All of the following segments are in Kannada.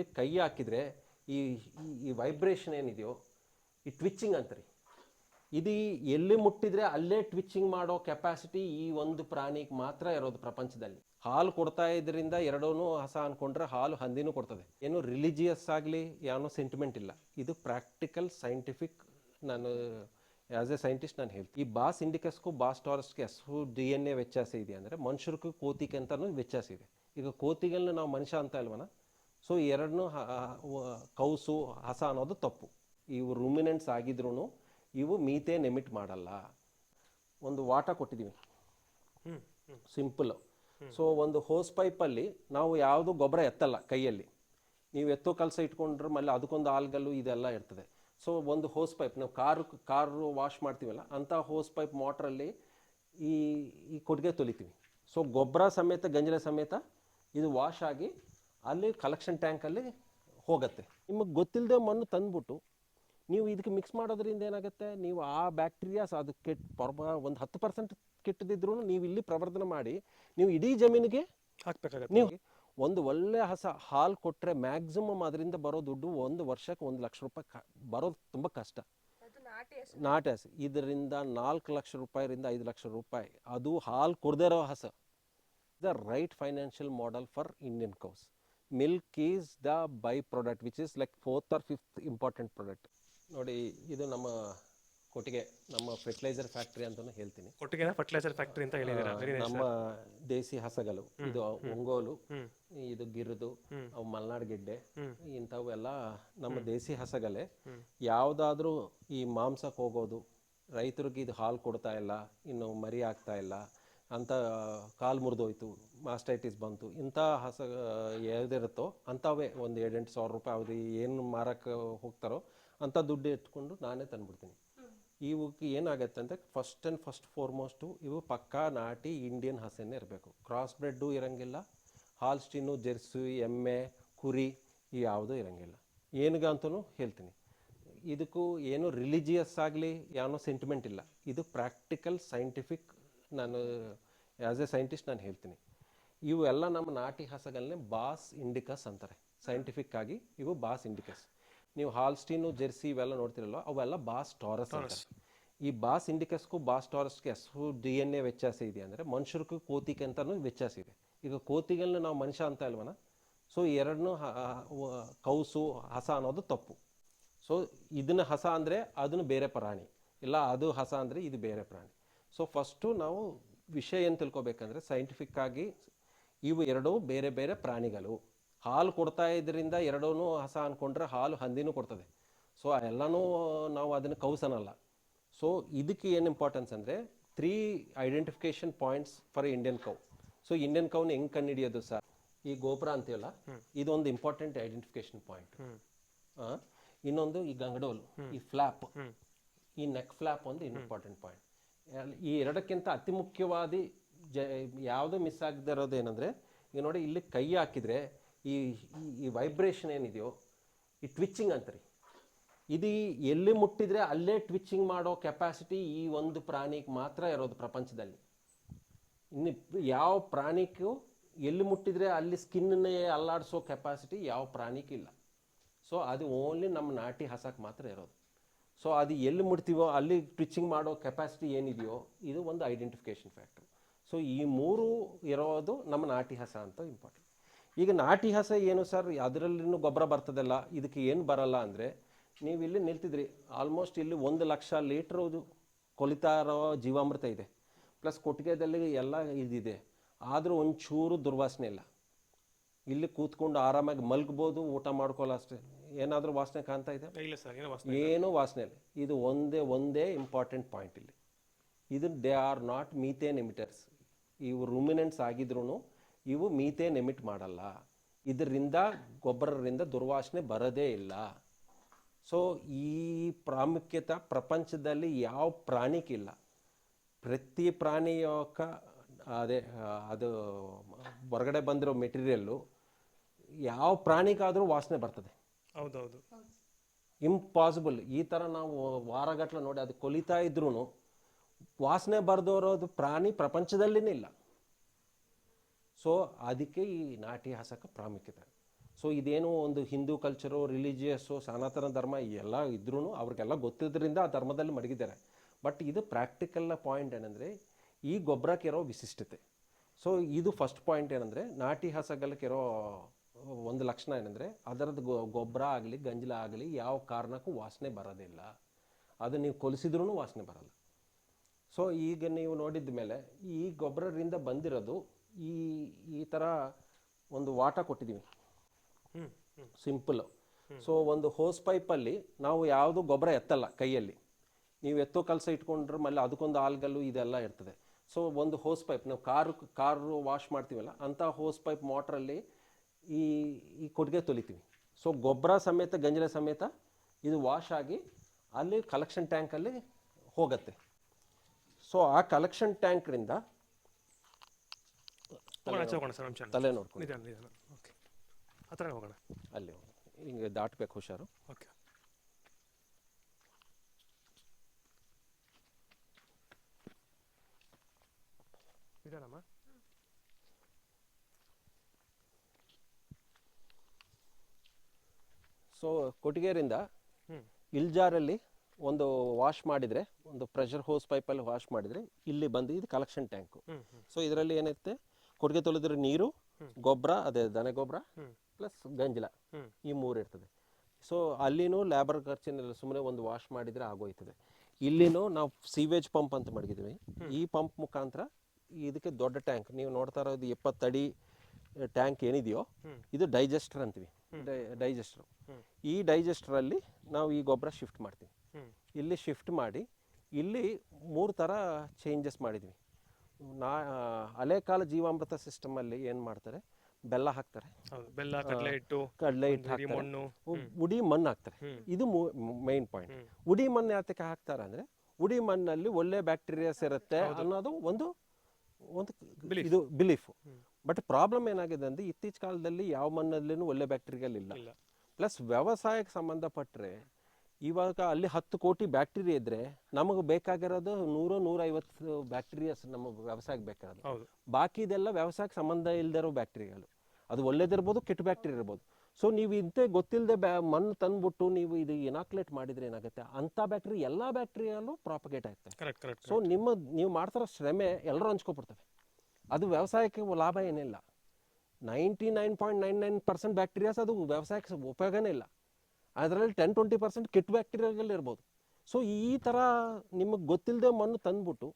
ಇಲ್ಲಿ ಕೈ ಹಾಕಿದರೆ ಈ, ಈ- ವೈಬ್ರೇಷನ್ ಏನಿದೆಯೋ, ಈ ಟ್ವಿಚ್ಚಿಂಗ್ ಅಂತಾರೆ. ಇದು ಎಲ್ಲಿ ಮುಟ್ಟಿದ್ರೆ ಅಲ್ಲೇ ಟ್ವಿಚ್ಚಿಂಗ್ ಮಾಡೋ ಕೆಪಾಸಿಟಿ ಈ ಒಂದು ಪ್ರಾಣಿಗೆ ಮಾತ್ರ ಇರೋದು ಪ್ರಪಂಚದಲ್ಲಿ. ಹಾಲು ಕೊಡ್ತಾ ಇದರಿಂದ ಎರಡೂ ಹಸ ಅಂದ್ಕೊಂಡ್ರೆ ಹಾಲು ಹಂದಿನೂ ಕೊಡ್ತದೆ. ಏನು ರಿಲಿಜಿಯಸ್ ಆಗಲಿ ಏನೋ ಸೆಂಟಿಮೆಂಟ್ ಇಲ್ಲ. ಇದು ಪ್ರಾಕ್ಟಿಕಲ್ ಸೈಂಟಿಫಿಕ್ ನಾನು ಆ್ಯಸ್ ಎ ಸೈಂಟಿಸ್ಟ್ ನಾನು ಹೇಳ್ತೀನಿ. ಈ ಬಾಸ್ ಇಂಡಿಕಸ್ಗೂ ಬಾಸ್ ಟಾರಸ್ಗೆ ಹಸು ಡಿ ಎನ್ ಎ ವ್ಯತ್ಯಾಸ ಇದೆ ಅಂದರೆ ಮನುಷ್ಯರಿಗೂ ಕೋತಿಗೆ ಅಂತಲೂ ವ್ಯತ್ಯಾಸ ಇದೆ. ಈಗ ಕೋತಿಗಳನ್ನ ನಾವು ಮನುಷ್ಯ ಅಂತ ಅಲ್ವನ? ಸೊ ಎರಡನ್ನೂ ಕೌಸು ಹಸ ಅನ್ನೋದು ತಪ್ಪು. ಇವು ರೂಮಿನೆಂಟ್ಸ್ ಆಗಿದ್ರೂ ಇವು ಮೀತೆ ಎಮಿಟ್ ಮಾಡಲ್ಲ. ಒಂದು ವಾಟ ಕೊಟ್ಟಿದ್ದೀವಿ ಸಿಂಪಲ್ ಸೊ ಒಂದು ಹೋಸ್ ಪೈಪಲ್ಲಿ ನಾವು ಯಾವುದು ಗೊಬ್ಬರ ಎತ್ತಲ್ಲ ಕೈಯಲ್ಲಿ. ನೀವು ಎತ್ತೋ ಕೆಲಸ ಇಟ್ಕೊಂಡ್ರೆ ಮೇಲೆ ಅದಕ್ಕೊಂದು ಆಲ್ಗಲ್ಲು ಇದೆಲ್ಲ ಇರ್ತದೆ. ಸೊ ಒಂದು ಹೋಸ್ ಪೈಪ್ ನಾವು ಕಾರು ಕಾರು ವಾಶ್ ಮಾಡ್ತೀವಲ್ಲ ಅಂಥ ಹೋಸ್ ಪೈಪ್ ಮೋಟ್ರಲ್ಲಿ ಈ ಈ ಕೊಟ್ಟಿಗೆ ತೊಲಿತೀವಿ. ಸೊ ಗೊಬ್ಬರ ಸಮೇತ ಗಂಜಲ ಸಮೇತ ಇದು ವಾಶ್ ಆಗಿ ಅಲ್ಲಿ ಕಲೆಕ್ಷನ್ ಟ್ಯಾಂಕಲ್ಲಿ ಹೋಗುತ್ತೆ. ನಿಮಗೆ ಗೊತ್ತಿಲ್ಲದೆ ಮಣ್ಣು ತಂದ್ಬಿಟ್ಟು ನೀವು ಇದಕ್ಕೆ ಮಿಕ್ಸ್ ಮಾಡೋದ್ರಿಂದ ಏನಾಗುತ್ತೆ? ನೀವು ಆ ಬ್ಯಾಕ್ಟೀರಿಯಾಸ್ ಅದು ಕೆಟ್ಟ ಪರ್ಮ ಒಂದು ಹತ್ತು ಪರ್ಸೆಂಟ್ ಕೆಟ್ಟದಿದ್ರೂ ನೀವು ಇಲ್ಲಿ ಪ್ರವರ್ಧನ ಮಾಡಿ ನೀವು ಇಡೀ ಜಮೀನಿಗೆ ಹಾಕ್ಬೇಕಾಗತ್ತೆ. ನೀವು ಒಂದು ಒಳ್ಳೆ ಹಸ ಹಾಲು ಕೊಟ್ಟರೆ ಮ್ಯಾಕ್ಸಿಮಮ್ ಅದರಿಂದ ಬರೋ ದುಡ್ಡು ಒಂದು ವರ್ಷಕ್ಕೆ ಒಂದು ಲಕ್ಷ ರೂಪಾಯಿ ಕ- ಬರೋದು ತುಂಬ ಕಷ್ಟ. ನಾಟಿ ಹಸು. ಇದರಿಂದ ನಾಲ್ಕು ಲಕ್ಷ ರೂಪಾಯಿಯಿಂದ ಐದು ಲಕ್ಷ ರೂಪಾಯಿ. ಅದು ಹಾಲು ಕೊಡದೇ ಇರೋ ಹಸ. The right financial model for Indian cows milk is the byproduct which is like fourth or fifth important product ನೋಡಿ ಇದು ನಮ್ಮ ಕೊಟ್ಟಿಗೆ ನಮ್ಮ ಫರ್ಟಿಲೈಸರ್ ಫ್ಯಾಕ್ಟ್ರಿ ಅಂತಲೂ ಹೇಳ್ತೀನಿ. ಕೊಟ್ಟಿಗೆ ಫರ್ಟಿಲೈಸರ್ ಫ್ಯಾಕ್ಟರಿ ಅಂತ ಹೇಳಿದ್ದೀರಾ? ನಮ್ಮ ದೇಸಿ ಹಸಗಲು ಇದು ಒಂಗೋಲು ಇದು ಗಿರ್ದು ಅವು ಮಲ್ನಾಡ್ ಗೆಡ್ಡೆ ಇಂಥವೆಲ್ಲ ನಮ್ಮ ದೇಸಿ ಹಸಗಲೆ. ಯಾವ್ದಾದ್ರೂ ಈ ಮಾಂಸಕ್ಕೆ ಹೋಗೋದು ರೈತರಿಗೆ ಇದು ಹಾಲು ಕೊಡ್ತಾ ಇಲ್ಲ ಇನ್ನು ಮರಿ ಆಗ್ತಾ ಇಲ್ಲ ಅಂತ ಕಾಲು ಮುರಿದೋಯ್ತು ಮಾಸ್ಟೈಟಿಸ್ ಬಂತು. ಇಂಥ ಹಸ ಯಾವುದಿರುತ್ತೋ ಅಂಥವೇ ಒಂದು ಏಳೆಂಟು ಸಾವಿರ ರೂಪಾಯಿ ಅವ್ರು ಏನು ಮಾರಕ್ಕೆ ಹೋಗ್ತಾರೋ ಅಂಥ ದುಡ್ಡು ಇಟ್ಕೊಂಡು ನಾನೇ ತಂದುಬಿಡ್ತೀನಿ. ಇವಕ್ಕೆ ಏನಾಗತ್ತೆ ಅಂದರೆ ಫಸ್ಟ್ ಆ್ಯಂಡ್ ಫಸ್ಟ್ ಫಾರ್ಮೋಸ್ಟು ಇವು ಪಕ್ಕಾ ನಾಟಿ ಇಂಡಿಯನ್ ಹಸೆನೇ ಇರಬೇಕು. ಕ್ರಾಸ್ ಬ್ರೆಡ್ಡು ಇರೋಂಗಿಲ್ಲ ಹಾಲ್ಸ್ಟಿನ್ನು ಜೆರ್ಸಿ ಎಮ್ಮೆ ಕುರಿ ಈ ಯಾವುದೂ ಇರೋಂಗಿಲ್ಲ. ಏನಿಗಂತೂ ಹೇಳ್ತೀನಿ. ಇದಕ್ಕೂ ಏನು ರಿಲಿಜಿಯಸ್ ಆಗಲಿ ಏನೋ ಸೆಂಟಿಮೆಂಟ್ ಇಲ್ಲ. ಇದು ಪ್ರಾಕ್ಟಿಕಲ್ ಸೈಂಟಿಫಿಕ್ ನಾನು ಆ್ಯಸ್ ಎ ಸೈಂಟಿಸ್ಟ್ ನಾನು ಹೇಳ್ತೀನಿ. ಇವು ಎಲ್ಲ ನಮ್ಮ ನಾಟಿ ಹಸಗಳನ್ನೇ ಬಾಸ್ ಇಂಡಿಕಸ್ ಅಂತಾರೆ. ಸೈಂಟಿಫಿಕ್ ಆಗಿ ಇವು ಬಾಸ್ ಇಂಡಿಕಸ್. ನೀವು ಹಾಲ್ಸ್ಟೀನು ಜೆರ್ಸಿ ಇವೆಲ್ಲ ನೋಡ್ತಿರಲ್ಲ ಅವೆಲ್ಲ ಬಾಸ್ ಟಾರಸ್ ಅಂತಾರೆ. ಈ ಬಾಸ್ ಇಂಡಿಕಸ್ಗೂ ಬಾಸ್ ಟಾರಸ್ಗೆ ಎಷ್ಟು ಡಿ ಎನ್ ಎ ವ್ಯತ್ಯಾಸ ಇದೆ ಅಂದರೆ ಮನುಷ್ಯರಿಗೂ ಕೋತಿಗೆ ಅಂತಲೂ ವ್ಯತ್ಯಾಸ ಇದೆ. ಈಗ ಕೋತಿಗಳನ್ನ ನಾವು ಮನುಷ್ಯ ಅಂತ ಅಲ್ವನ? ಸೊ ಎರಡನ್ನೂ ಕೌಸು ಹಸ ಅನ್ನೋದು ತಪ್ಪು. ಸೊ ಇದನ್ನ ಹಸ ಅಂದರೆ ಅದನ್ನು ಬೇರೆ ಪ್ರಾಣಿ. ಇಲ್ಲ ಅದು ಹಸ ಅಂದರೆ ಇದು ಬೇರೆ ಪ್ರಾಣಿ. ಸೊ ಫಸ್ಟು ನಾವು ವಿಷಯ ಏನು ತಿಳ್ಕೊಬೇಕಂದ್ರೆ ಸೈಂಟಿಫಿಕ್ ಆಗಿ ಇವು ಎರಡೂ ಬೇರೆ ಬೇರೆ ಪ್ರಾಣಿಗಳು. ಹಾಲು ಕೊಡ್ತಾ ಇದರಿಂದ ಎರಡೂ ಹಸ ಅಂದ್ಕೊಂಡ್ರೆ ಹಾಲು ಹಂದಿನೂ ಕೊಡ್ತದೆ. ಸೊ ಎಲ್ಲನೂ ನಾವು ಅದನ್ನು ಕೌಸನಲ್ಲ. ಸೊ ಇದಕ್ಕೆ ಏನು ಇಂಪಾರ್ಟೆನ್ಸ್ ಅಂದರೆ three identification points for Indian cow so Indian ಕೌನ ಹೆಂಗೆ ಕಂಡುಹಿಡಿಯೋದು ಸರ್? ಈ ಗೋಪುರ ಅಂತೀವಲ್ಲ? ಇದೊಂದು ಇಂಪಾರ್ಟೆಂಟ್ ಐಡೆಂಟಿಫಿಕೇಶನ್ ಪಾಯಿಂಟ್ ಇನ್ನೊಂದು ಈ ಗಂಗಡೋಲ್ ಈ ಫ್ಲಾಪ್ ಈ ನೆಕ್ ಫ್ಲಾಪ್ ಒಂದು ಇಂಪಾರ್ಟೆಂಟ್ ಪಾಯಿಂಟ್ ಈ ಎರಡಕ್ಕಿಂತ ಅತಿ ಮುಖ್ಯವಾದಿ ಜ, ಯಾವುದು ಮಿಸ್ ಆಗದೆ ಇರೋದು ಏನಂದರೆ, ಈಗ ನೋಡಿ ಇಲ್ಲಿ ಕೈ ಹಾಕಿದರೆ ಈ, ಈ- ವೈಬ್ರೇಷನ್ ಏನಿದೆಯೋ, ಈ ಟ್ವಿಚ್ಚಿಂಗ್ ಅಂತರಿ. ಇದು ಎಲ್ಲಿ ಮುಟ್ಟಿದರೆ ಅಲ್ಲೇ ಟ್ವಿಚ್ಚಿಂಗ್ ಮಾಡೋ ಕೆಪಾಸಿಟಿ ಈ ಒಂದು ಪ್ರಾಣಿಗೆ ಮಾತ್ರ ಇರೋದು ಪ್ರಪಂಚದಲ್ಲಿ. ಇನ್ನು ಯಾವ ಪ್ರಾಣಿಗೂ ಎಲ್ಲಿ ಮುಟ್ಟಿದರೆ ಅಲ್ಲಿ ಸ್ಕಿನ್ನೇ ಅಲ್ಲಾಡಿಸೋ ಕೆಪಾಸಿಟಿ ಯಾವ ಪ್ರಾಣಿಗೂ ಇಲ್ಲ. ಸೊ ಅದು ಓನ್ಲಿ ನಮ್ಮ ನಾಟಿ ಹಸಕ್ಕೆ ಮಾತ್ರ ಇರೋದು. ಸೊ ಅದು ಎಲ್ಲಿ ಮುಟ್ತೀವೋ, ಅಲ್ಲಿ ಟ್ವಿಚಿಂಗ್ ಮಾಡೋ ಕೆಪಾಸಿಟಿ ಏನಿದೆಯೋ, ಇದು ಒಂದು ಐಡೆಂಟಿಫಿಕೇಷನ್ ಫ್ಯಾಕ್ಟರ್ ಸೊ ಈ ಮೂರು ಇರೋದು ನಮ್ಮ ನಾಟಿ ಹಸ ಅಂತ ಇಂಪಾರ್ಟೆಂಟ್ ಈಗ ನಾಟಿ ಹಸ ಏನು ಸರ್? ಅದರಲ್ಲಿನೂ ಗೊಬ್ಬರ ಬರ್ತದಲ್ಲ, ಇದಕ್ಕೆ ಏನು ಬರಲ್ಲ ಅಂದರೆ, ನೀವು ಇಲ್ಲಿ ನಿಲ್ತಿದ್ರಿ ಆಲ್ಮೋಸ್ಟ್ ಇಲ್ಲಿ ಒಂದು ಲಕ್ಷ ಲೀಟ್ರ್ ಕೊಲಿತಾ ಇರೋ ಜೀವಾಮೃತ ಇದೆ. ಪ್ಲಸ್ ಕೊಟ್ಟಿಗೆದಲ್ಲಿ ಎಲ್ಲ ಇದಿದೆ. ಆದರೂ ಒಂಚೂರು ದುರ್ವಾಸನೆ ಇಲ್ಲ. ಇಲ್ಲಿ ಕೂತ್ಕೊಂಡು ಆರಾಮಾಗಿ ಮಲ್ಗ್ಬೋದು, ಊಟ ಮಾಡ್ಕೊಳ್ಳೋ ಅಷ್ಟೇ. ಏನಾದರೂ ವಾಸನೆ ಕಾಣ್ತಾ ಇದೆ ಇಲ್ಲ ಸರ್ ಏನೋ ವಾಸನೆ ಏನೂ ವಾಸನೆ ಇಲ್ಲ. ಇದು ಒಂದೇ ಒಂದೇ ಇಂಪಾರ್ಟೆಂಟ್ ಪಾಯಿಂಟ್ ಇಲ್ಲಿ. ಇದು they are not methane emitters ಇವು ರೂಮಿನೆಂಟ್ಸ್ ಆಗಿದ್ರೂ ಇವು ಮೀಥೇನ್ ಎಮಿಟ್ ಮಾಡಲ್ಲ. ಇದರಿಂದ ಗೊಬ್ಬರದಿಂದ ದುರ್ವಾಸನೆ ಬರೋದೇ ಇಲ್ಲ. ಸೊ ಈ ಪ್ರಾಮುಖ್ಯತೆ ಪ್ರಪಂಚದಲ್ಲಿ ಯಾವ ಪ್ರಾಣಿಗಿಲ್ಲ ಪ್ರತಿ ಪ್ರಾಣಿಯ ಅದೇ ಅದು ಹೊರಗಡೆ ಬಂದಿರೋ ಮೆಟೀರಿಯಲ್ಲು ಯಾವ ಪ್ರಾಣಿಗಾದರೂ ವಾಸನೆ ಬರ್ತದೆ. ಹೌದೌದು. ಇಂಪಾಸಿಬಲ್ ಈ ಥರ ನಾವು ವಾರಗಟ್ಟಲೆ ನೋಡಿ, ಅದು ಕೊಲಿತಾ ಇದ್ರೂ ವಾಸನೆ ಬರ್ದೋರೋದು ಪ್ರಾಣಿ ಪ್ರಪಂಚದಲ್ಲಿನೇ ಇಲ್ಲ. ಸೊ ಅದಕ್ಕೆ ಈ ನಾಟಿ ಹಾಸಕ ಪ್ರಾಮುಖ್ಯತೆ. ಸೊ ಇದೇನು ಒಂದು ಹಿಂದೂ ಕಲ್ಚರು ರಿಲಿಜಿಯಸ್ಸು ಸನಾತನ ಧರ್ಮ ಎಲ್ಲ ಇದ್ರೂ ಅವ್ರಿಗೆಲ್ಲ ಗೊತ್ತಿದ್ದರಿಂದ ಆ ಧರ್ಮದಲ್ಲಿ ಮಡಗಿದ್ದಾರೆ. ಬಟ್ ಇದು ಪ್ರಾಕ್ಟಿಕಲ್ ಪಾಯಿಂಟ್ ಏನಂದರೆ, ಈ ಗೊಬ್ಬರಕ್ಕಿರೋ ವಿಶಿಷ್ಟತೆ. ಸೊ ಇದು ಫಸ್ಟ್ ಪಾಯಿಂಟ್ ಏನಂದರೆ ನಾಟಿ ಹಸಗಲಕ್ಕಿರೋ ಒಂದು ಲಕ್ಷಣ ಏನಂದರೆ ಅದರದ್ದು ಗೊ ಗೊಬ್ಬರ ಆಗಲಿ ಗಂಜಲ ಆಗಲಿ ಯಾವ ಕಾರಣಕ್ಕೂ ವಾಸನೆ ಬರೋದಿಲ್ಲ. ಅದು ನೀವು ಕೊಲಿಸಿದ್ರೂ ವಾಸನೆ ಬರಲ್ಲ. ಸೊ ಈಗ ನೀವು ನೋಡಿದ ಮೇಲೆ ಈ ಗೊಬ್ಬರದಿಂದ ಬಂದಿರೋದು ಈ ಈ ಥರ ಒಂದು ವಾಟ ಕೊಟ್ಟಿದ್ದೀವಿ. ಸಿಂಪಲ್ ಸೊ ಒಂದು ಹೋಸ್ ಪೈಪಲ್ಲಿ ನಾವು ಯಾವುದು ಗೊಬ್ಬರ ಎತ್ತಲ್ಲ ಕೈಯಲ್ಲಿ. ನೀವು ಎತ್ತೋ ಕೆಲಸ ಇಟ್ಕೊಂಡ್ರೆ ಮೇಲೆ ಅದಕ್ಕೊಂದು ಆಲ್ಗಲ್ಲು ಇದೆಲ್ಲ ಇರ್ತದೆ. ಸೊ ಒಂದು ಹೋಸ್ ಪೈಪ್ ನಾವು ಕಾರು ಕಾರು ವಾಶ್ ಮಾಡ್ತೀವಲ್ಲ ಅಂಥ ಹೋಸ್ ಪೈಪ್ ಮೋಟ್ರಲ್ಲಿ ಈ ಈ ಕೊಟ್ಟಿಗೆ ತೊಲಿತೀವಿ. ಸೊ ಗೊಬ್ಬರ ಸಮೇತ ಗಂಜಲ ಸಮೇತ ಇದು ವಾಶ್ ಆಗಿ ಅಲ್ಲಿ ಕಲೆಕ್ಷನ್ ಟ್ಯಾಂಕಲ್ಲಿ ಹೋಗುತ್ತೆ. ಸೊ ಆ ಕಲೆಕ್ಷನ್ ಟ್ಯಾಂಕ್ರಿಂದ ತಲೆ ನೋಡ್ಕೊಂಡು ಹೋಗೋಣ. ಅಲ್ಲಿ ಹೋಗಿ. ದಾಟಬೇಕು ಹುಷಾರು. ಓಕೆ ನಿಧಾನಮ್ಮ ಸೊ ಕೊಟ್ಟಿಗೆರಿಂದ ಇಲ್ಜಾರಲ್ಲಿ ಒಂದು ವಾಶ್ ಮಾಡಿದರೆ ಒಂದು ಪ್ರೆಷರ್ ಹೋಸ್ ಪೈಪಲ್ಲಿ ವಾಶ್ ಮಾಡಿದರೆ ಇಲ್ಲಿ ಬಂದು ಇದು ಕಲೆಕ್ಷನ್ ಟ್ಯಾಂಕು. ಸೊ ಇದರಲ್ಲಿ ಏನೈತೆ ಕೊಟ್ಟಿಗೆ ತೊಳೆದ್ರೆ ನೀರು ಗೊಬ್ಬರ ಅದೇ ದನ ಗೊಬ್ಬರ ಪ್ಲಸ್ ಗಂಜಲ ಈ ಮೂರು ಇರ್ತದೆ. ಸೊ ಅಲ್ಲಿನೂ ಲ್ಯಾಬರ್ ಖರ್ಚಿನಲ್ಲಿ ಸುಮ್ಮನೆ ಒಂದು ವಾಶ್ ಮಾಡಿದರೆ ಆಗೋಯ್ತದೆ. ಇಲ್ಲಿನೂ ನಾವು ಸೀವೇಜ್ ಪಂಪ್ ಅಂತ ಮಾಡಿದ್ದೀವಿ. ಈ ಪಂಪ್ ಮುಖಾಂತರ ಇದಕ್ಕೆ ದೊಡ್ಡ ಟ್ಯಾಂಕ್. ನೀವು ನೋಡ್ತಾ ಇರೋದು ಎಪ್ಪತ್ತಡಿ ಟ್ಯಾಂಕ್ ಏನಿದೆಯೋ ಇದು ಡೈಜೆಸ್ಟರ್ ಅಂತೀವಿ. ಡೈಜೆಸ್ಟರ್. ಈ ಈ ಡೈಜೆಸ್ಟರಲ್ಲಿ ನಾವು ಈ ಗೊಬ್ಬರ ಶಿಫ್ಟ್ ಮಾಡ್ತೀವಿ. ಇಲ್ಲಿ ಶಿಫ್ಟ್ ಮಾಡಿ ಇಲ್ಲಿ ಮೂರು ಥರ ಚೇಂಜಸ್ ಮಾಡಿದ್ವಿ. ನಾ ಹಳೆ ಕಾಲ ಜೀವಾಮೃತ ಸಿಸ್ಟಮಲ್ಲಿ ಏನು ಮಾಡ್ತಾರೆ? ಬೆಲ್ಲ ಹಾಕ್ತಾರೆ. ಬೆಲ್ಲ ಕಡಲೆ ಹಿಟ್ಟು ಕಡಲೆ ಹಿಟ್ಟು ಮಣ್ಣು. ಉಡಿ ಮಣ್ಣು ಹಾಕ್ತಾರೆ. ಇದು ಮೈನ್ ಪಾಯಿಂಟ್. ಉಡಿ ಮಣ್ಣು ಯಾತಕ್ಕೆ ಹಾಕ್ತಾರೆ ಅಂದರೆ ಉಡಿ ಮಣ್ಣಲ್ಲಿ ಒಳ್ಳೆ ಬ್ಯಾಕ್ಟೀರಿಯಾಸ್ ಇರುತ್ತೆ ಅನ್ನೋದು ಒಂದು ಒಂದು ಇದು ಬಿಲೀಫ್ ಬಟ್ ಪ್ರಾಬ್ಲಮ್ ಏನಾಗಿದೆ ಅಂದ್ರೆ ಇತ್ತೀಚ ಕಾಲದಲ್ಲಿ ಯಾವ ಮಣ್ಣಲ್ಲೂ ಒಳ್ಳೆ ಬ್ಯಾಕ್ಟೀರಿಯಲ್ ಇಲ್ಲ. ಪ್ಲಸ್ ವ್ಯವಸಾಯಕ್ಕೆ ಸಂಬಂಧಪಟ್ಟರೆ ಇವಾಗ ಅಲ್ಲಿ ಹತ್ತು ಕೋಟಿ ಬ್ಯಾಕ್ಟೀರಿಯಾ ಇದ್ರೆ ನಮಗೆ ಬೇಕಾಗಿರೋದು ನೂರು ನೂರೈವತ್ತು ಬ್ಯಾಕ್ಟೀರಿಯಾಸ್ ನಮಗೆ ವ್ಯವಸಾಯಕ್ಕೆ ಬೇಕಾಗಿರೋದು. ಹೌದು. ಬಾಕಿ ಇದೆಲ್ಲ ವ್ಯವಸಾಯಕ್ಕೆ ಸಂಬಂಧ ಇಲ್ಲದಿರೋ ಬ್ಯಾಕ್ಟೀರಿಯಾಗಳು ಅದು ಒಳ್ಳೇದಿರ್ಬೋದು ಕೆಟ್ಟ ಬ್ಯಾಕ್ಟೀರಿಯಾ ಇರ್ಬೋದು. ಸೊ ನೀವು ಇಂತೆ ಗೊತ್ತಿಲ್ಲದೆ ಬ್ಯಾ ಮಣ್ಣು ತಂದ್ಬಿಟ್ಟು ನೀವು ಇದು ಇನಾಕ್ಯುಲೇಟ್ ಮಾಡಿದ್ರೆ ಏನಾಗುತ್ತೆ? ಅಂಥ ಬ್ಯಾಕ್ಟ್ರಿ ಎಲ್ಲ ಬ್ಯಾಕ್ಟೀರಿಯಾಲು ಪ್ರಾಪಗೇಟ್ ಆಗುತ್ತೆ. ಕರೆಕ್ಟ್ ಕರೆಕ್ಟ್ ಸೊ ನಿಮ್ಮ ನೀವು ಮಾಡ್ತಿರೋ ಶ್ರಮೆ ಎಲ್ಲರೂ ಹಂಚ್ಕೊಬಿಡ್ತವೆ. ಅದು ವ್ಯವಸಾಯಕ್ಕೆ ಲಾಭ ಏನಿಲ್ಲ. Ninety nine point nine nine percent bacterias ಅದು ವ್ಯವಸಾಯಕ್ಕೆ ಉಪಯೋಗನೇ ಇಲ್ಲ. ಅದರಲ್ಲಿ ಟೆನ್ ಟ್ವೆಂಟಿ ಪರ್ಸೆಂಟ್ ಕಿಟ್ ಬ್ಯಾಕ್ಟೀರಿಯಾಗಲ್ಲಿ ಇರ್ಬೋದು. ಸೊ ಈ ಥರ ನಿಮಗೆ ಗೊತ್ತಿಲ್ಲದೆ ಮಣ್ಣು ತಂದ್ಬಿಟ್ಟು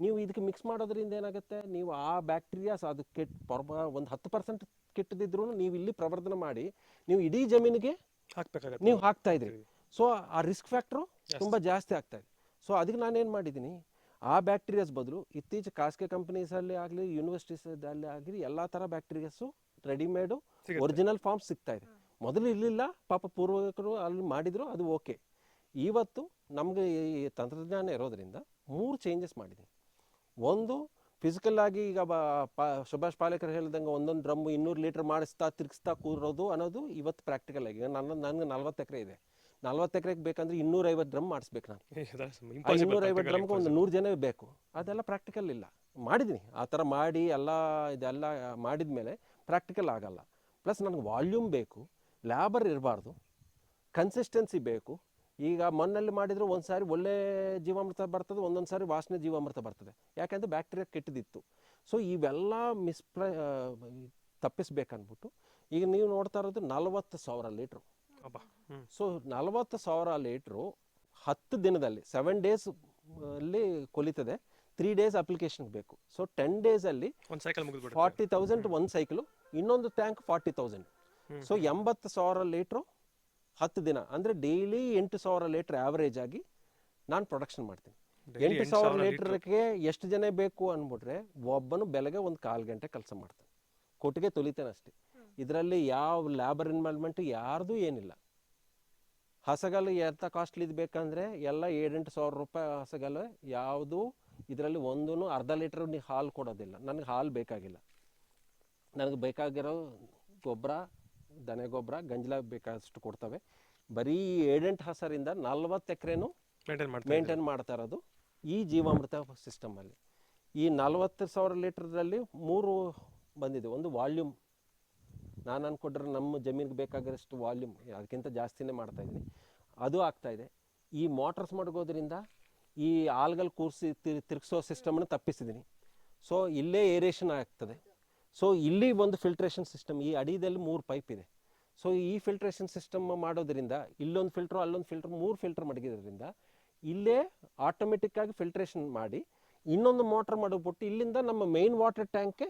ನೀವು ಇದಕ್ಕೆ ಮಿಕ್ಸ್ ಮಾಡೋದ್ರಿಂದ ಏನಾಗುತ್ತೆ? ನೀವು ಆ ಬ್ಯಾಕ್ಟೀರಿಯಾಸ್ ಅದು ಕೆಟ್ಟ ಪರ್ಬ ಒಂದು ಹತ್ತು ಪರ್ಸೆಂಟ್ ಕೆಟ್ಟದಿದ್ರು ನೀವು ಇಲ್ಲಿ ಪ್ರವರ್ಧನೆ ಮಾಡಿ ನೀವು ಇಡೀ ಜಮೀನಿಗೆ ಹಾಕ್ಬೇಕಾಗತ್ತೆ. ನೀವು ಹಾಕ್ತಾ ಇದ್ರಿ. ಸೊ ಆ ರಿಸ್ಕ್ ಫ್ಯಾಕ್ಟ್ರು ತುಂಬ ಜಾಸ್ತಿ ಆಗ್ತಾ ಇದೆ. ಸೊ ಅದಕ್ಕೆ ನಾನೇನು ಮಾಡಿದ್ದೀನಿ? ಆ ಬ್ಯಾಕ್ಟೀರಿಯಾಸ್ ಬದಲು ಇತ್ತೀಚೆ ಖಾಸಗಿ ಕಂಪ್ನೀಸಲ್ಲಿ ಆಗಲಿ ಯೂನಿವರ್ಸಿಟೀಸಲ್ಲಿ ಆಗಲಿ ಎಲ್ಲ ಥರ ಬ್ಯಾಕ್ಟೀರಿಯಾಸು ರೆಡಿಮೇಡು. ಒರಿಜಿನಲ್ ಫಾರ್ಮ್ ಸಿಗ್ತಾ ಇದೆ. ಮೊದಲು ಇರಲಿಲ್ಲ ಪಾಪ ಪೂರ್ವಕರು ಅಲ್ಲಿ ಮಾಡಿದ್ರು ಅದು ಓಕೆ ಇವತ್ತು ನಮಗೆ ಈ ತಂತ್ರಜ್ಞಾನ ಇರೋದ್ರಿಂದ ಮೂರು ಚೇಂಜಸ್ ಮಾಡಿದ್ದೀನಿ. ಒಂದು ಫಿಸಿಕಲ್ ಆಗಿ ಈಗ ಬ ಪಾ ಸುಭಾಷ್ ಪಾಲೇಕರ್ ಹೇಳಿದಂಗೆ ಒಂದೊಂದು ಡ್ರಮ್ ಇನ್ನೂರು ಲೀಟ್ರ್ ಮಾಡಿಸ್ತಾ ತಿರ್ಗಿಸ್ತಾ ಕೂರೋದು ಅನ್ನೋದು ಇವತ್ತು ಪ್ರಾಕ್ಟಿಕಲ್ ಆಗಿ. ನನ್ನ ನನಗೆ ನಲ್ವತ್ತು ಎಕರೆ ಇದೆ. ನಲ್ವತ್ತು ಎಕರೆಗೆ ಬೇಕಂದ್ರೆ ಇನ್ನೂರೈವತ್ತು ಡ್ರಮ್ ಮಾಡಿಸ್ಬೇಕು ನಾನು. ಇನ್ನೂರೈವತ್ತು ಡ್ರಮ್ಗೆ ಒಂದು ನೂರು ಜನ ಬೇಕು. ಅದೆಲ್ಲ ಪ್ರಾಕ್ಟಿಕಲ್ ಇಲ್ಲ. ಮಾಡಿದ್ದೀನಿ. ಆ ಥರ ಮಾಡಿ ಎಲ್ಲ ಇದೆಲ್ಲ ಮಾಡಿದ ಮೇಲೆ ಪ್ರಾಕ್ಟಿಕಲ್ ಆಗಲ್ಲ. ಪ್ಲಸ್ ನನಗೆ ವಾಲ್ಯೂಮ್ ಬೇಕು. ಲ್ಯಾಬರ್ ಇರಬಾರ್ದು. ಕನ್ಸಿಸ್ಟೆನ್ಸಿ ಬೇಕು. ಈಗ ಮಣ್ಣಲ್ಲಿ ಮಾಡಿದ್ರು ಒಂದ್ಸಾರಿ ಒಳ್ಳೆ ಜೀವಾಮೃತ ಬರ್ತದೆ ಒಂದೊಂದು ಸಾರಿ ವಾಸನೆ ಜೀವಾಮೃತ ಬರ್ತದೆ. ಯಾಕೆಂದರೆ ಬ್ಯಾಕ್ಟೀರಿಯಾ ಕೆಟ್ಟದಿತ್ತು. ಸೊ ಇವೆಲ್ಲ ಮಿಸ್ಪ್ಲ ತಪ್ಪಿಸ್ಬೇಕನ್ಬಿಟ್ಟು ಈಗ ನೀವು ನೋಡ್ತಾ ಇರೋದು ನಲವತ್ತು ಸಾವಿರ ಲೀಟ್ರು. ಸೊ ನಲವತ್ತು ಸಾವಿರ ಲೀಟ್ರು ಹತ್ತು ದಿನದಲ್ಲಿ ಸೆವೆನ್ ಡೇಸ್ ಅಲ್ಲಿ ಕೊಲಿತದೆ ತ್ರೀ ಡೇಸ್ ಅಪ್ಲಿಕೇಶನ್ಗೆ ಬೇಕು. ಸೊ ಟೆನ್ ಡೇಸಲ್ಲಿ ಫಾರ್ಟಿ ತೌಸಂಡ್ ಒಂದು ಸೈಕಲು ಇನ್ನೊಂದು ಟ್ಯಾಂಕ್ ಫಾರ್ಟಿ ತೌಸಂಡ್. ಸೊ ಎಂಬತ್ತು ಸಾವಿರ ಲೀಟ್ರು ಹತ್ತು ದಿನ ಅಂದರೆ ಡೈಲಿ ಎಂಟು ಸಾವಿರ ಲೀಟ್ರ್ ಆವರೇಜ್ ಆಗಿ ನಾನು ಪ್ರೊಡಕ್ಷನ್ ಮಾಡ್ತೀನಿ. ಎಂಟು ಸಾವಿರ ಲೀಟ್ರ್ಗೆ ಎಷ್ಟು ಜನ ಬೇಕು ಅಂದ್ಬಿಟ್ರೆ ಒಬ್ಬನು ಬೆಳಗ್ಗೆ ಒಂದು ಕಾಲು ಗಂಟೆ ಕೆಲಸ ಮಾಡ್ತಾನೆ. ಕೊಟ್ಟಿಗೆ ತೊಲಿತಾನೆ ಅಷ್ಟೇ. ಇದರಲ್ಲಿ ಯಾವ ಲ್ಯಾಬರ್ ಇನ್ವಾಲ್ವ್ಮೆಂಟ್ ಯಾರ್ದು ಏನಿಲ್ಲ. ಹಸಗಲ್ಲು ಎಂಥ ಕಾಸ್ಟ್ಲಿದು ಬೇಕಂದರೆ ಎಲ್ಲ ಏಳೆಂಟು ಸಾವಿರ ರೂಪಾಯಿ ಹಸಗಲ್ಲು ಯಾವುದು ಇದರಲ್ಲಿ ಒಂದೂ ಅರ್ಧ ಲೀಟ್ರ್ ನೀವು ಹಾಲು ಕೊಡೋದಿಲ್ಲ. ನನಗೆ ಹಾಲು ಬೇಕಾಗಿಲ್ಲ. ನನಗೆ ಬೇಕಾಗಿರೋ ಗೊಬ್ಬರ ದನ ಗೊಬ್ಬರ ಗಂಜಲ ಬೇಕಾದಷ್ಟು ಕೊಡ್ತವೆ. ಬರೀ ಏಳೆಂಟು ಹಸರಿಂದ ನಲ್ವತ್ತು ಎಕರೆನು ಮೇಂಟೈನ್ ಮಾಡ್ತಾ ಇರೋದು ಈ ಜೀವಾಮೃತ ಸಿಸ್ಟಮಲ್ಲಿ. ಈ ನಲ್ವತ್ತು ಸಾವಿರ ಲೀಟ್ರಲ್ಲಿ ಮೂರು ಬಂದಿದೆ. ಒಂದು ವಾಲ್ಯೂಮ್. ನಾನು ಅನ್ಕೊಂಡ್ರೆ ನಮ್ಮ ಜಮೀನಿಗೆ ಬೇಕಾಗಿರೋಷ್ಟು ವಾಲ್ಯೂಮ್. ಅದಕ್ಕಿಂತ ಜಾಸ್ತಿನೇ ಮಾಡ್ತಾ ಇದ್ದೀನಿ. ಅದು ಆಗ್ತಾ ಇದೆ. ಈ ಮೋಟರ್ಸ್ ಮಡಗೋದ್ರಿಂದ ಈ ಆಲ್ಗಲ್ ಕೂರಿಸಿ ತಿರ್ಗಿಸೋ ಸಿಸ್ಟಮನ್ನು ತಪ್ಪಿಸಿದ್ದೀನಿ. ಸೊ ಇಲ್ಲೇ ಏರಿಯೇಷನ್ ಆಗ್ತದೆ. ಸೊ ಇಲ್ಲಿ ಒಂದು ಫಿಲ್ಟ್ರೇಷನ್ ಸಿಸ್ಟಮ್ ಈ ಅಡಿದಲ್ಲಿ ಮೂರು ಪೈಪ್ ಇದೆ. ಸೊ ಈ ಫಿಲ್ಟ್ರೇಷನ್ ಸಿಸ್ಟಮ್ ಮಾಡೋದ್ರಿಂದ, ಇಲ್ಲೊಂದು ಫಿಲ್ಟ್ರು ಅಲ್ಲೊಂದು ಫಿಲ್ಟ್ರ್ ಮೂರು ಫಿಲ್ಟರ್ ಮಡಗಿದ್ರಿಂದ ಇಲ್ಲೇ ಆಟೋಮೆಟಿಕ್ಕಾಗಿ ಫಿಲ್ಟ್ರೇಷನ್ ಮಾಡಿ, ಇನ್ನೊಂದು ಮೋಟ್ರ್ ಮಾಡಿಬಿಟ್ಟು ಇಲ್ಲಿಂದ ನಮ್ಮ ಮೇನ್ ವಾಟರ್ ಟ್ಯಾಂಕ್ಗೆ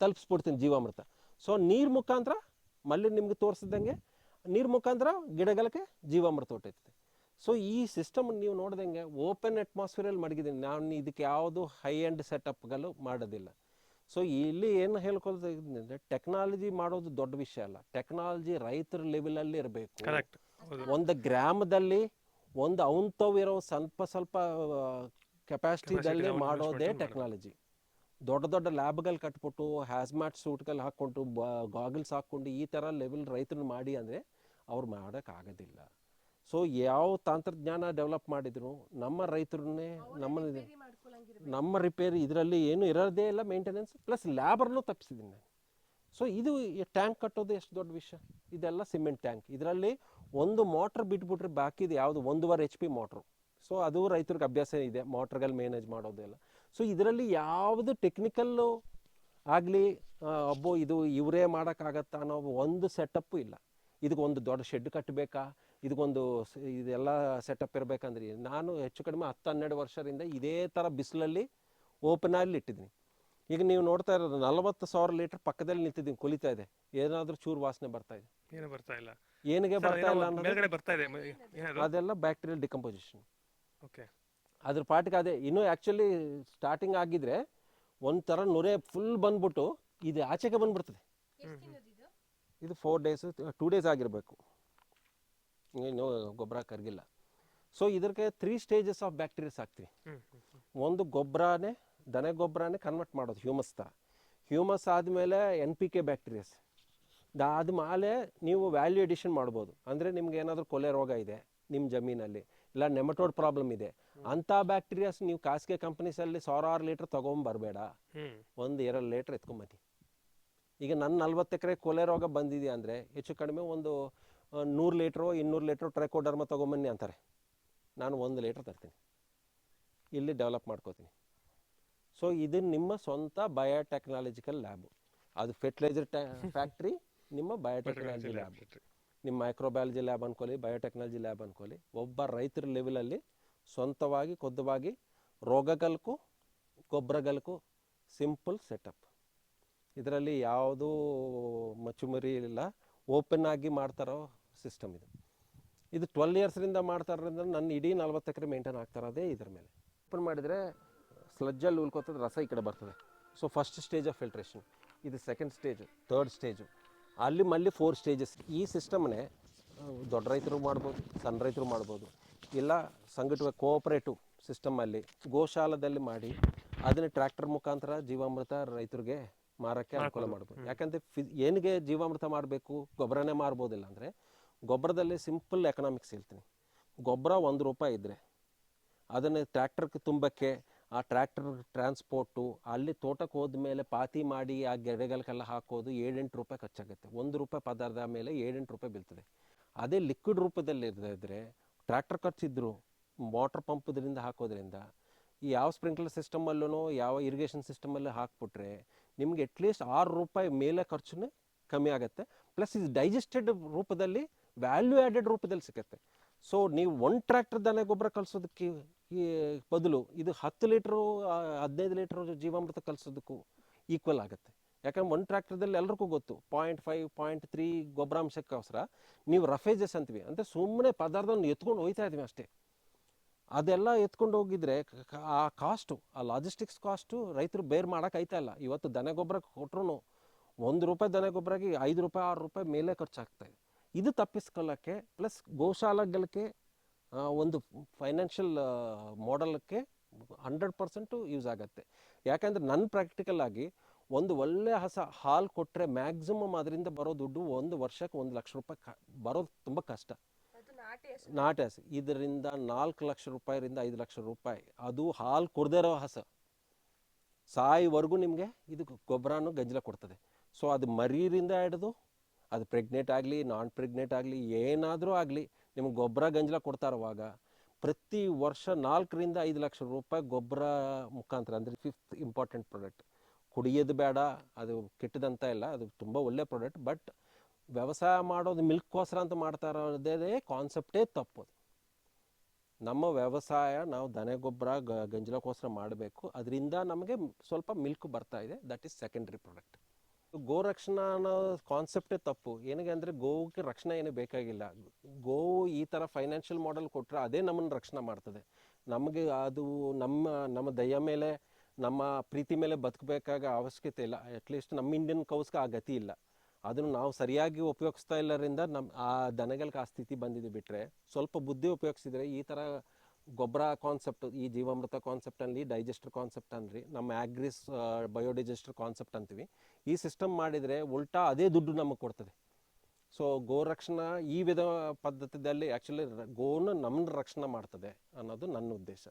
ತಲುಪಿಸ್ಬಿಡ್ತೀನಿ ಜೀವಾಮೃತ. ಸೊ ನೀರು ಮುಖಾಂತರ ಮಲ್ಲಿ ನಿಮ್ಗೆ ತೋರಿಸಿದಂಗೆ ನೀರು ಮುಖಾಂತರ ಗಿಡಗಳಿಗೆ ಜೀವಾಮೃತ ಹೊಟ್ಟೈತೆ ಸೊ ಈ ಸಿಸ್ಟಮ್ ನೀವು ನೋಡ್ದಂಗೆ ಓಪನ್ ಅಟ್ಮಾಸ್ಫಿಯರಲ್ಲಿ ಮಡಗಿದ್ದೀನಿ. ನಾನು ಇದಕ್ಕೆ ಯಾವುದು ಹೈ ಎಂಡ್ ಸೆಟಪ್ಗಳು ಮಾಡೋದಿಲ್ಲ. ಸೊ ಇಲ್ಲಿ ಏನು ಹೇಳ್ಕೊಳ್ತಿದ್ರೆ ಟೆಕ್ನಾಲಜಿ ಮಾಡೋದು ದೊಡ್ಡ ವಿಷಯ ಅಲ್ಲ. ಟೆಕ್ನಾಲಜಿ ರೈತರ ಲೆವೆಲಲ್ಲಿ ಇರಬೇಕು. ಒಂದು ಗ್ರಾಮದಲ್ಲಿ ಒಂದು ಅವಂತವ್ ಇರೋ ಸ್ವಲ್ಪ ಸ್ವಲ್ಪ ಕೆಪಾಸಿಟಿದಲ್ಲಿ ಮಾಡೋದೇ ಟೆಕ್ನಾಲಜಿ ದೊಡ್ಡ ದೊಡ್ಡ ಲ್ಯಾಬ್ಗಳು ಕಟ್ಬಿಟ್ಟು ಹ್ಯಾಸ್ಮ್ಯಾಟ್ ಸೂಟ್ಗಳು ಹಾಕ್ಕೊಂಡು ಗಾಗಲ್ಸ್ ಹಾಕ್ಕೊಂಡು ಈ ಥರ ಲೆವೆಲ್ ರೈತರು ಮಾಡಿ ಅಂದರೆ ಅವ್ರು ಮಾಡೋಕ್ಕಾಗೋದಿಲ್ಲ ಸೊ ಯಾವ ತಂತ್ರಜ್ಞಾನ ಡೆವಲಪ್ ಮಾಡಿದ್ರು ನಮ್ಮ ರೈತರನ್ನೇ ನಮ್ಮ ನಮ್ಮ ರಿಪೇರಿ ಇದರಲ್ಲಿ ಏನು ಇರೋದೇ ಇಲ್ಲ ಮೇಂಟೆನೆನ್ಸ್ ಪ್ಲಸ್ ಲ್ಯಾಬರ್ನೂ ತಪ್ಪಿಸಿದ್ದೀನಿ ನಾನು. ಸೊ ಇದು ಟ್ಯಾಂಕ್ ಕಟ್ಟೋದು ಎಷ್ಟು ದೊಡ್ಡ ವಿಷಯ? ಇದೆಲ್ಲ ಸಿಮೆಂಟ್ ಟ್ಯಾಂಕ್ ಇದರಲ್ಲಿ ಒಂದು ಮೋಟ್ರ್ ಬಿಟ್ಬಿಟ್ರೆ ಬಾಕಿದು ಯಾವುದು? ಒಂದೂವರೆ ಎಚ್ ಪಿ ಮೋಟ್ರು ಸೊ ಅದು ರೈತರಿಗೆ ಅಭ್ಯಾಸ ಇದೆ ಮೋಟ್ರ್ಗಳು ಮ್ಯಾನೇಜ್ ಮಾಡೋದೆಲ್ಲ ಸೊ ಇದರಲ್ಲಿ ಯಾವುದು ಟೆಕ್ನಿಕಲ್ಲು ಆಗಲಿ ಅಬ್ಬೋ, ಇದು ಇವರೇ ಮಾಡೋಕ್ಕಾಗತ್ತಾ ಅನ್ನೋ ಒಂದು ಸೆಟಪ್ಪು ಇಲ್ಲ. ಇದಕ್ಕೆ ಒಂದು ದೊಡ್ಡ ಶೆಡ್ ಕಟ್ಟಬೇಕಾ ಇದಕ್ಕೊಂದು ಇದೆಲ್ಲ ಸೆಟಪ್ ಇರಬೇಕಂದ್ರೆ. ನಾನು ಹೆಚ್ಚು ಕಡಿಮೆ ಹತ್ತು ಹನ್ನೆರಡು ವರ್ಷದಿಂದ ಇದೇ ಥರ ಬಿಸಿಲಲ್ಲಿ ಓಪನ್ ಅಲ್ಲಿ ಇಟ್ಟಿದ್ದೀನಿ. ಈಗ ನೀವು ನೋಡ್ತಾ ಇರೋದು ನಲವತ್ತು ಸಾವಿರ ಲೀಟರ್ ಪಕ್ಕದಲ್ಲಿ ನಿಂತಿದ್ದೀನಿ ಕುಲಿತಾ ಇದೆ. ಏನಾದರೂ ಚೂರು ವಾಸನೆ ಬರ್ತಾ ಇದೆ. ಏನು ಬರ್ತಾ ಇಲ್ಲ. ಏನಿಗೆ ಬರ್ತಾ ಇಲ್ಲ ಅನ್ನೋದು ಬರ್ತಾ ಇದೆ ಅದೆಲ್ಲ ಬ್ಯಾಕ್ಟೀರಿಯಲ್ ಡಿಕಂಪೋಸಿಷನ್ ಓಕೆ. ಅದ್ರ ಪಾಟಿಗೆ ಅದೇ ಇನ್ನೂ ಆ್ಯಕ್ಚುಲಿ ಸ್ಟಾರ್ಟಿಂಗ್ ಆಗಿದ್ರೆ ಒಂಥರ ನೊರೆ ಫುಲ್ ಬಂದ್ಬಿಟ್ಟು ಇದು ಆಚೆಗೆ ಬಂದ್ಬಿಡ್ತದೆ. ಇದು? ಫೋರ್ ಡೇಸ್ ಟೂ ಡೇಸ್ ಆಗಿರಬೇಕು. ಇನ್ನೂ ಗೊಬ್ಬರ ಕರಗಿಲ್ಲ. ಸೊ ಇದಕ್ಕೆ ತ್ರೀ ಸ್ಟೇಜಸ್ ಆಫ್ ಬ್ಯಾಕ್ಟೀರಿಯಾಸ್ ಹಾಕ್ತೀವಿ. ಒಂದು ಗೊಬ್ಬರನೇ ದನ ಗೊಬ್ಬರನೇ ಕನ್ವರ್ಟ್ ಮಾಡೋದು ಹ್ಯೂಮಸ್ ಥರ ಹ್ಯೂಮಸ್ ಆದಮೇಲೆ ಎನ್ ಪಿ ಕೆ ಬ್ಯಾಕ್ಟೀರಿಯಾಸ್ ಅದಾದಮೇಲೆ ನೀವು ವ್ಯಾಲ್ಯೂ ಎಡಿಷನ್ ಮಾಡ್ಬೋದು. ಅಂದರೆ ನಿಮ್ಗೆ ಏನಾದರೂ ಕೊಲೆ ರೋಗ ಇದೆ ನಿಮ್ಮ ಜಮೀನಲ್ಲಿ ಇಲ್ಲ ನೆಮಟೋಡ್ ಪ್ರಾಬ್ಲಮ್ ಇದೆ ಅಂಥ ಬ್ಯಾಕ್ಟೀರಿಯಾಸ್ ನೀವು ಖಾಸಗಿ ಕಂಪ್ನೀಸಲ್ಲಿ ಸಾವಿರಾರು ಲೀಟ್ರ್ ತೊಗೊಂಬರ್ಬೇಡ ಹ್ಮ್. ಒಂದು ಎರಡು ಲೀಟ್ರ್ ಎತ್ಕೊಂಬನ್ನಿ ಈಗ ನನ್ನ ನಲ್ವತ್ತು ಎಕರೆ ಕೊಲೆ ರೋಗ ಬಂದಿದೆ ಅಂದರೆ ಹೆಚ್ಚು ಕಡಿಮೆ ಒಂದು ನೂರು ಲೀಟ್ರು ಇನ್ನೂರು ಲೀಟ್ರು ಟ್ರೈಕೋಡರ್ಮ ತೊಗೊಂಬನ್ನಿ ಅಂತಾರೆ. ನಾನು ಒಂದು ಲೀಟ್ರ್ ತರ್ತೀನಿ. ಇಲ್ಲಿ ಡೆವಲಪ್ ಮಾಡ್ಕೋತೀನಿ. ಸೊ ಇದು ನಿಮ್ಮ ಸ್ವಂತ ಬಯೋಟೆಕ್ನಾಲಜಿಕಲ್ ಲ್ಯಾಬು ಅದು ಫೆರ್ಟಿಲೈಸರ್ ಫ್ಯಾಕ್ಟ್ರಿ ನಿಮ್ಮ ಬಯೋಟೆಕ್ನಾಲಜಿ ಲ್ಯಾಬ್ ನಿಮ್ಮ ಮೈಕ್ರೋಬಯಾಲಜಿ ಲ್ಯಾಬ್ ಅನ್ಕೊಳ್ಳಿ ಬಯೋಟೆಕ್ನಾಲಜಿ ಲ್ಯಾಬ್ ಅನ್ಕೊಳ್ಳಿ. ಒಬ್ಬ ರೈತರ ಲೆವೆಲಲ್ಲಿ ಸ್ವಂತವಾಗಿ ಖುದ್ದವಾಗಿ ರೋಗಗಲ್ಕು ಗೊಬ್ಬರಗಲ್ಕು ಸಿಂಪಲ್ ಸೆಟಪ್ ಇದರಲ್ಲಿ ಯಾವುದೂ ಮಚ್ಚುಮರಿ ಇಲ್ಲ. ಓಪನ್ ಆಗಿ ಮಾಡ್ತಾರೋ ಸಿಸ್ಟಮ್ ಇದು. ಇದು ಟ್ವೆಲ್ ಇಯರ್ಸ್ರಿಂದ ಮಾಡ್ತಾರ್ರಿಂದ ನನ್ನ ಇಡೀ ನಲ್ವತ್ತು ಎಕರೆ ಮೇಂಟೈನ್ ಆಗ್ತಾರದೇ ಇದರ ಇದ್ರ ಮೇಲೆ. ಓಪನ್ ಮಾಡಿದರೆ ಸ್ಲಜ್ಜಲ್ಲಿ ಉಳ್ಕೊತದ ರಸ ಈ ಕಡೆ ಬರ್ತದೆ. So first stage of filtration ಇದು ಸೆಕೆಂಡ್ ಸ್ಟೇಜ್ ಥರ್ಡ್ ಸ್ಟೇಜು ಅಲ್ಲಿ ಮಲ್ಲಿ ಫೋರ್ ಸ್ಟೇಜಸ್ ಈ ಸಿಸ್ಟಮ್ನೇ ದೊಡ್ಡ ರೈತರು ಮಾಡ್ಬೋದು ಸಣ್ಣ ರೈತರು ಮಾಡ್ಬೋದು. ಇಲ್ಲ ಸಂಘಟನೆ ಕೋಆಪರೇಟಿವ್ ಸಿಸ್ಟಮಲ್ಲಿ ಗೋಶಾಲದಲ್ಲಿ ಮಾಡಿ ಅದನ್ನು ಟ್ರ್ಯಾಕ್ಟರ್ ಮುಖಾಂತರ ಜೀವಾಮೃತ ರೈತರಿಗೆ ಮಾರಕ್ಕೆ ಅನುಕೂಲ ಮಾಡ್ಬೋದು. ಯಾಕಂದರೆ ಫಿ ಏನಿಗೆ ಜೀವಾಮೃತ ಮಾಡಬೇಕು ಗೊಬ್ಬರನೇ ಮಾರ್ಬೋದಿಲ್ಲ ಅಂದರೆ ಗೊಬ್ಬರದಲ್ಲಿ ಸಿಂಪಲ್ ಎಕನಾಮಿಕ್ಸ್ ಹೇಳ್ತೀನಿ. ಗೊಬ್ಬರ ಒಂದು ರೂಪಾಯಿ ಇದ್ದರೆ ಅದನ್ನು ಟ್ರ್ಯಾಕ್ಟರ್ಗೆ ತುಂಬಕ್ಕೆ, ಆ ಟ್ರ್ಯಾಕ್ಟರ್ ಟ್ರಾನ್ಸ್ಪೋರ್ಟು, ಅಲ್ಲಿ ತೋಟಕ್ಕೆ ಹೋದ್ಮೇಲೆ ಪಾತಿ ಮಾಡಿ ಆ ಗಿಡಗಳಿಗೆಲ್ಲ ಹಾಕೋದು ಏಳೆಂಟು ರೂಪಾಯಿ ಖರ್ಚಾಗುತ್ತೆ. ಒಂದು ರೂಪಾಯಿ ಪದಾರ್ಥ ಮೇಲೆ ಏಳೆಂಟು ರೂಪಾಯಿ ಬೀಳ್ತದೆ. ಅದೇ ಲಿಕ್ವಿಡ್ ರೂಪದಲ್ಲಿ ಇದ್ದರೆ ಟ್ರ್ಯಾಕ್ಟರ್ ಖರ್ಚಿದ್ರು ಮೋಟ್ರ್ ಪಂಪ್ದ್ರಿಂದ ಹಾಕೋದ್ರಿಂದ ಈ ಯಾವ ಸ್ಪ್ರಿಂಕ್ಲರ್ ಸಿಸ್ಟಮಲ್ಲೂ ಯಾವ ಇರಿಗೇಷನ್ ಸಿಸ್ಟಮಲ್ಲೂ ಹಾಕ್ಬಿಟ್ರೆ ನಿಮಗೆ ಅಟ್ಲೀಸ್ಟ್ ಆರು ರೂಪಾಯಿ ಮೇಲೆ ಖರ್ಚುನೇ ಕಮ್ಮಿ ಆಗುತ್ತೆ. ಪ್ಲಸ್ ಇದು ಡೈಜೆಸ್ಟೆಡ್ ರೂಪದಲ್ಲಿ ವ್ಯಾಲ್ಯೂ ಆ್ಯಡೆಡ್ ರೂಪದಲ್ಲಿ ಸಿಗುತ್ತೆ. ಸೊ ನೀವು ಒಂದು ಟ್ರ್ಯಾಕ್ಟರ್ ದನ ಗೊಬ್ಬರ ಕಲಿಸೋದಕ್ಕೆ ಈ ಬದಲು ಇದು ಹತ್ತು ಲೀಟ್ರು ಹದಿನೈದು ಲೀಟ್ರ್ ಜೀವಾಮೃತ ಕಲಿಸೋದಕ್ಕೂ ಈಕ್ವಲ್ ಆಗುತ್ತೆ. ಯಾಕಂದ್ರೆ ಒಂದು ಟ್ರ್ಯಾಕ್ಟರ್ದಲ್ಲಿ ಎಲ್ರಿಗೂ ಗೊತ್ತು ಪಾಯಿಂಟ್ ಫೈವ್ ಪಾಯಿಂಟ್ ತ್ರೀ ಗೊಬ್ಬರಾಂಶಕ್ಕೋಸ್ಕರ ನೀವು ರಫೇಜಸ್ ಅಂತೀವಿ. ಅಂದರೆ ಸುಮ್ಮನೆ ಪದಾರ್ಥವನ್ನು ಎತ್ಕೊಂಡು ಹೋಯ್ತಾ ಇದೀವಿ ಅಷ್ಟೇ. ಅದೆಲ್ಲ ಎತ್ಕೊಂಡು ಹೋಗಿದ್ರೆ ಆ ಕಾಸ್ಟು ಆ ಲಾಜಿಸ್ಟಿಕ್ಸ್ ಕಾಸ್ಟು ರೈತರು ಬೇರ್ ಮಾಡೋಕೆ ಆಯ್ತಾ ಇಲ್ಲ. ಇವತ್ತು ದನ ಗೊಬ್ಬರ ಕೊಟ್ರು ಒಂದು ರೂಪಾಯಿ ದನ ಗೊಬ್ಬರಕ್ಕೆ ಐದು ರೂಪಾಯಿ, ಆರು ರೂಪಾಯಿ ಮೇಲೆ ಖರ್ಚಾಗ್ತಾ ಇದೆ ತಪ್ಪಿಸ್ಕೊಳ್ಳೋಕ್ಕೆ ಪ್ಲಸ್ ಗೋಶಾಲೆಗಳಿಗೆ ಒಂದು ಫೈನಾನ್ಷಿಯಲ್ ಮಾಡಲಕ್ಕೆ ಹಂಡ್ರೆಡ್ ಪರ್ಸೆಂಟು ಯೂಸ್ ಆಗುತ್ತೆ. ಯಾಕಂದರೆ ನನ್ನ ಪ್ರಾಕ್ಟಿಕಲ್ ಆಗಿ ಒಂದು ಒಳ್ಳೆ ಹಸ ಹಾಲು ಕೊಟ್ಟರೆ ಮ್ಯಾಕ್ಸಿಮಮ್ ಅದರಿಂದ ಬರೋ ದುಡ್ಡು ಒಂದು ವರ್ಷಕ್ಕೆ ಒಂದು ಲಕ್ಷ ರೂಪಾಯಿ ಕ ಬರೋದು ತುಂಬ ಕಷ್ಟ. ನಾಟಿ ಹಸು. ಇದರಿಂದ ನಾಲ್ಕು ಲಕ್ಷ ರೂಪಾಯಿಯಿಂದ ಐದು ಲಕ್ಷ ರೂಪಾಯಿ. ಅದು ಹಾಲು ಕೊಡದೇ ಹಸ. ಸಾಯಿವರೆಗೂ ನಿಮಗೆ ಇದು ಗೊಬ್ಬರನೂ ಗಂಜಲ ಕೊಡ್ತದೆ. ಸೊ ಅದು ಮರಿಯಿಂದ ಹಿಡಿದು ಅದು ಪ್ರೆಗ್ನೆಂಟ್ ಆಗಲಿ ನಾನ್ ಪ್ರೆಗ್ನೆಂಟ್ ಆಗಲಿ, ಏನಾದರೂ ಆಗಲಿ, ನಿಮ್ಗೆ ಗೊಬ್ಬರ ಗಂಜಲ ಕೊಡ್ತಾರವಾಗ ಪ್ರತಿ ವರ್ಷ ನಾಲ್ಕರಿಂದ ಐದು ಲಕ್ಷ ರೂಪಾಯಿ ಗೊಬ್ಬರ ಮುಖಾಂತರ, ಅಂದರೆ ಫಿಫ್ತ್ ಇಂಪಾರ್ಟೆಂಟ್ ಪ್ರಾಡಕ್ಟ್ ಕುಡಿಯೋದು ಬೇಡ, ಅದು ಕೆಟ್ಟದಂತ ಇಲ್ಲ, ಅದು ತುಂಬ ಒಳ್ಳೆ ಪ್ರಾಡಕ್ಟ್ ಬಟ್ ವ್ಯವಸಾಯ ಮಾಡೋದು ಮಿಲ್ಕ್ಗೋಸ್ಕರ ಅಂತ ಮಾಡ್ತಾ ಇರೋದೇ ಕಾನ್ಸೆಪ್ಟೇ ತಪ್ಪು ನಮ್ಮ ವ್ಯವಸಾಯ, ನಾವು ದನ ಗೊಬ್ಬರ ಗಂಜಲಕ್ಕೋಸ್ಕರ ಮಾಡಬೇಕು. ಅದರಿಂದ ನಮಗೆ ಸ್ವಲ್ಪ ಮಿಲ್ಕ್ ಬರ್ತಾ ಇದೆ ದಟ್ ಈಸ್ ಸೆಕೆಂಡ್ರಿ ಪ್ರಾಡಕ್ಟ್ ಗೋರಕ್ಷಣಾ ಅನ್ನೋ ಕಾನ್ಸೆಪ್ಟೇ ತಪ್ಪು. ಏನಿಗೆ ಅಂದರೆ ಗೋವಿಗೆ ರಕ್ಷಣೆ ಏನು ಬೇಕಾಗಿಲ್ಲ. ಗೋವು ಈ ಥರ ಫೈನಾನ್ಷಿಯಲ್ ಮಾಡೆಲ್ ಕೊಟ್ಟರೆ ಅದೇ ನಮ್ಮನ್ನು ರಕ್ಷಣೆ ಮಾಡ್ತದೆ. ನಮಗೆ ಅದು ನಮ್ಮ ನಮ್ಮ ದಯ ಮೇಲೆ, ನಮ್ಮ ಪ್ರೀತಿ ಮೇಲೆ ಬದುಕಬೇಕಾಗ ಅವಶ್ಯಕತೆ ಇಲ್ಲ. ಅಟ್ಲೀಸ್ಟ್ ನಮ್ಮ ಇಂಡಿಯನ್ ಕೌಸ್ಗೆ ಆ ಗತಿ ಇಲ್ಲ. ಅದನ್ನು ನಾವು ಸರಿಯಾಗಿ ಉಪಯೋಗಿಸ್ತಾ ಇಲ್ಲರಿಂದ ನಮ್ಮ ಆ ದನಗಳಿಗೆ ಆ ಸ್ಥಿತಿ ಬಂದಿದೆ ಬಿಟ್ಟರೆ ಸ್ವಲ್ಪ ಬುದ್ಧಿ ಉಪಯೋಗಿಸಿದರೆ ಈ ಥರ ಗೊಬ್ಬರ ಕಾನ್ಸೆಪ್ಟ್ ಈ ಜೀವಾಮೃತ ಕಾನ್ಸೆಪ್ಟ್ ಅನ್ನಲಿ ಡೈಜೆಸ್ಟರ್ ಕಾನ್ಸೆಪ್ಟ್ ಅನ್ನಲಿ ನಮ್ಮ ಆಗ್ರಿಸ್ ಬಯೋಡೈಜೆಸ್ಟರ್ ಕಾನ್ಸೆಪ್ಟ್ ಅಂತೀವಿ. ಈ ಸಿಸ್ಟಮ್ ಮಾಡಿದರೆ ಉಲ್ಟಾ ಅದೇ ದುಡ್ಡು ನಮಗೆ ಕೊಡ್ತದೆ. ಸೊ ಗೋರಕ್ಷಣಾ ಈ ವಿಧ ಪದ್ಧತಿಯಲ್ಲಿ ಆ್ಯಕ್ಚುಲಿ ಗೋನ ನಮ್ಮನ್ನ ರಕ್ಷಣೆ ಮಾಡ್ತದೆ ಅನ್ನೋದು ನನ್ನ ಉದ್ದೇಶ.